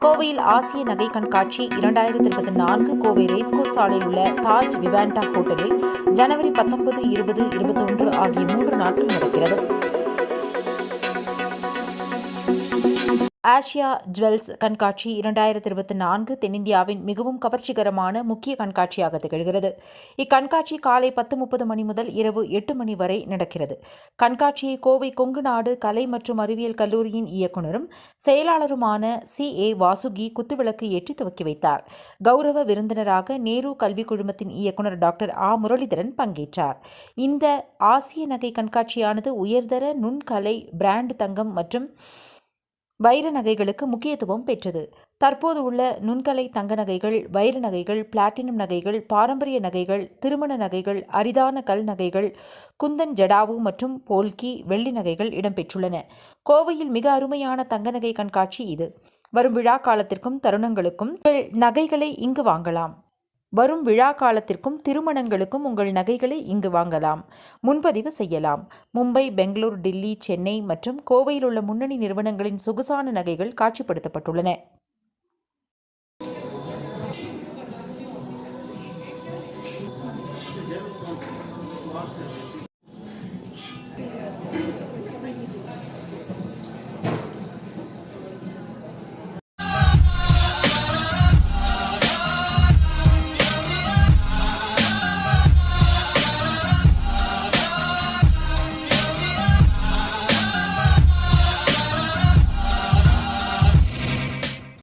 கோவையில் ஆசிய நகை கண்காட்சி இரண்டாயிரத்தி இருபத்தி நான்கு கோவை ரேஸ்கோர்ஸ் சாலையில் உள்ள தாஜ் விவாண்டா ஹோட்டலில் ஜனவரி பத்தொன்பது இருபது இருபத்தொன்று ஆகிய மூன்று நாட்கள் நடக்கிறது. ஆசியா ஜுவல்ஸ் கண்காட்சி இரண்டாயிரத்தி இருபத்தி நான்கு தென்னிந்தியாவின் மிகவும் கவர்ச்சிகரமான முக்கிய கண்காட்சியாக திகழ்கிறது. இக்கண்காட்சி காலை பத்து முப்பது மணி முதல் இரவு எட்டு மணி வரை நடக்கிறது. கண்காட்சியை கோவை கொங்கு நாடு கலை மற்றும் அறிவியல் கல்லூரியின் இயக்குனரும் செயலாளருமான சி. ஏ. வாசுகி குத்துவிளக்கு ஏற்றி துவக்கி வைத்தார். கௌரவ விருந்தினராக நேரு கல்விக் குழுமத்தின் இயக்குனர் டாக்டர் ஆ. முரளிதரன் பங்கேற்றார். இந்த ஆசிய நகை கண்காட்சியானது உயர்தர நுண்கலை பிராண்ட் தங்கம் மற்றும் வைர நகைகளுக்கு முக்கியத்துவம் பெற்றது. தற்போது உள்ள நுண்கலை தங்க நகைகள் வைர நகைகள் பிளாட்டினம் நகைகள் பாரம்பரிய நகைகள் திருமண நகைகள் அரிதான கல் நகைகள் குந்தன் ஜடாவு மற்றும் போல்கி வெள்ளி நகைகள் இடம்பெற்றுள்ளன. கோவையில் மிக அருமையான தங்க நகை கண்காட்சி இது. வரும் விழா காலத்திற்கும் தருணங்களுக்கும் நகைகளை இங்கு வாங்கலாம். வரும் விழா காலத்திற்கும் திருமணங்களுக்கும் உங்கள் நகைகளை இங்கு வாங்கலாம். முன்பதிவு செய்யலாம். மும்பை பெங்களூர் டில்லி சென்னை மற்றும் கோவையில் உள்ள முன்னணி நிறுவனங்களின் சொகுசான நகைகள் காட்சிப்படுத்தப்பட்டுள்ளன. Thank